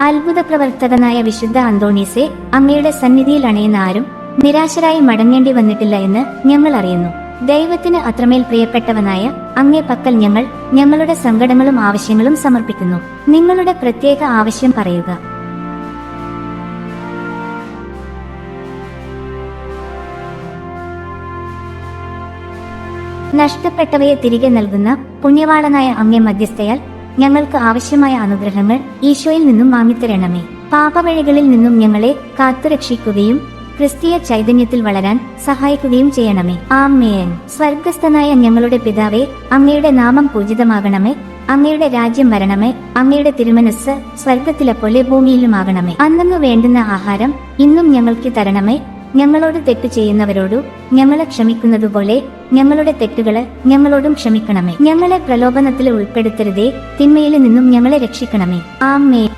അത്ഭുത പ്രവർത്തകനായ വിശുദ്ധ അന്തോണീസെ അമ്മയുടെ സന്നിധിയിൽ അണയുന്ന ആരും നിരാശരായി മടങ്ങേണ്ടി വന്നിട്ടില്ല എന്ന് ഞങ്ങൾ അറിയുന്നു. ദൈവത്തിന് അത്രമേൽ പ്രിയപ്പെട്ടവനായ അങ്ങേ പക്കൽ ഞങ്ങൾ ഞങ്ങളുടെ സങ്കടങ്ങളും ആവശ്യങ്ങളും സമർപ്പിക്കുന്നു. നിങ്ങളുടെ പ്രത്യേക ആവശ്യം പറയുക. നഷ്ടപ്പെട്ടവയെ തിരികെ നൽകുന്ന പുണ്യവാളനായ അങ്ങേ മധ്യസ്ഥയാൽ ഞങ്ങൾക്ക് ആവശ്യമായ അനുഗ്രഹങ്ങൾ ഈശോയിൽ നിന്നും വാങ്ങിത്തരണമേ. പാപവഴികളിൽ നിന്നും ഞങ്ങളെ കാത്തുരക്ഷിക്കുകയും ക്രിസ്തീയ ചൈതന്യത്തിൽ വളരാൻ സഹായിക്കുകയും ചെയ്യണമേ. ആമേൻ. സ്വർഗസ്ഥനായ ഞങ്ങളുടെ പിതാവേ അങ്ങയുടെ നാമം പൂജിതമാകണമേ. അങ്ങയുടെ രാജ്യം വരണമേ. അങ്ങയുടെ തിരുമനസ് സ്വർഗത്തിലെ പോലെ ഭൂമിയിലുമാകണമേ. അന്നു വേണ്ടുന്ന ആഹാരം ഇന്നും ഞങ്ങൾക്ക് തരണമേ. ഞങ്ങളോട് തെറ്റ് ചെയ്യുന്നവരോടു ഞങ്ങളെ ക്ഷമിക്കുന്നതുപോലെ ഞങ്ങളുടെ തെറ്റുകൾ ഞങ്ങളോടും ക്ഷമിക്കണമേ. ഞങ്ങളെ പ്രലോഭനത്തിൽ ഉൾപ്പെടുത്തരുതേ. തിന്മയിൽ നിന്നും ഞങ്ങളെ രക്ഷിക്കണമേ. ആമേ